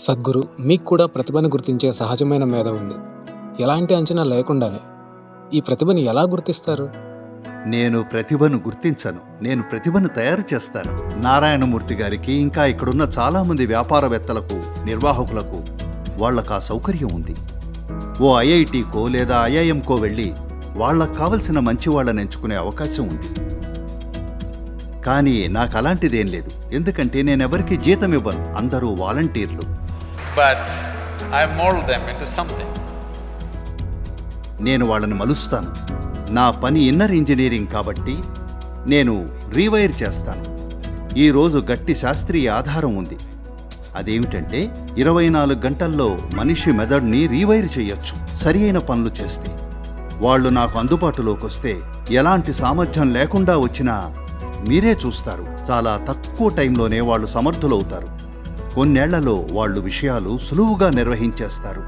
సద్గురు మీకు కూడా ప్రతిభను గుర్తించే సహజమైన మేధ ఉంది. ఎలాంటి అంచనా లేకుండానే ఈ ప్రతిభని ఎలా గుర్తిస్తారు? నేను ప్రతిభను గుర్తించను. నేను ప్రతిభను తయారు చేస్తాను. నారాయణమూర్తి గారికి ఇంకా ఇక్కడున్న చాలామంది వ్యాపారవేత్తలకు నిర్వాహకులకు వాళ్ళకు ఆ సౌకర్యం ఉంది. ఓ ఐఐటికో లేదా ఐఐఎంకో వెళ్ళి వాళ్ళకు కావలసిన మంచి వాళ్ళని ఎంచుకునే అవకాశం ఉంది. కానీ నాకు అలాంటిదేం లేదు. ఎందుకంటే నేనెవరికి జీతం ఇవ్వను. అందరూ వాలంటీర్లు. But I mold them into something. నేను వాళ్ళని మలుస్తాను. నా పని ఇన్నర్ ఇంజనీరింగ్ కాబట్టి నేను రీవైర్ చేస్తాను. ఈరోజు గట్టి శాస్త్రీయ ఆధారం ఉంది. అదేమిటంటే ఇరవై నాలుగు గంటల్లో మనిషి మెదడుని రీవైర్ చేయొచ్చు. సరి అయిన పనులు చేస్తే. వాళ్ళు నాకు అందుబాటులోకి వస్తే ఎలాంటి సామర్థ్యం లేకుండా వచ్చినా మీరే చూస్తారు. చాలా తక్కువ టైంలోనే వాళ్ళు సమర్థులవుతారు. కొన్నేళ్ళలో వాళ్ళు విషయాలు సులువుగా నిర్వహించేస్తారు.